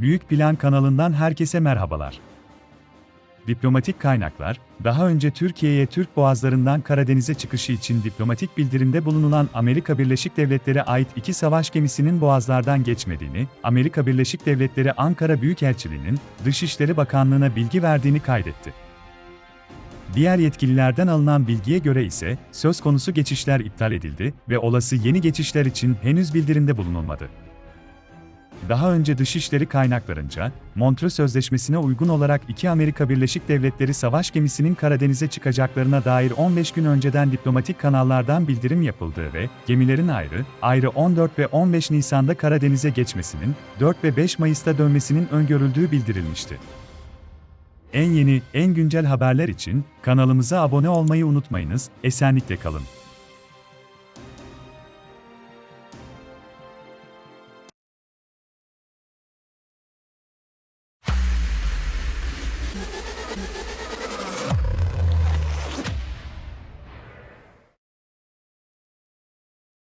Büyük Plan kanalından herkese merhabalar. Diplomatik kaynaklar, daha önce Türkiye'ye Türk boğazlarından Karadeniz'e çıkışı için diplomatik bildirimde bulunulan Amerika Birleşik Devletleri'ne ait iki savaş gemisinin boğazlardan geçmediğini, Amerika Birleşik Devletleri Ankara Büyükelçiliği'nin Dışişleri Bakanlığı'na bilgi verdiğini kaydetti. Diğer yetkililerden alınan bilgiye göre ise söz konusu geçişler iptal edildi ve olası yeni geçişler için henüz bildirimde bulunulmadı. Daha önce dışişleri kaynaklarınca, Montreux Sözleşmesi'ne uygun olarak iki Amerika Birleşik Devletleri savaş gemisinin Karadeniz'e çıkacaklarına dair 15 gün önceden diplomatik kanallardan bildirim yapıldığı ve gemilerin ayrı, ayrı 14 ve 15 Nisan'da Karadeniz'e geçmesinin, 4 ve 5 Mayıs'ta dönmesinin öngörüldüğü bildirilmişti. En yeni, en güncel haberler için kanalımıza abone olmayı unutmayınız, esenlikle kalın.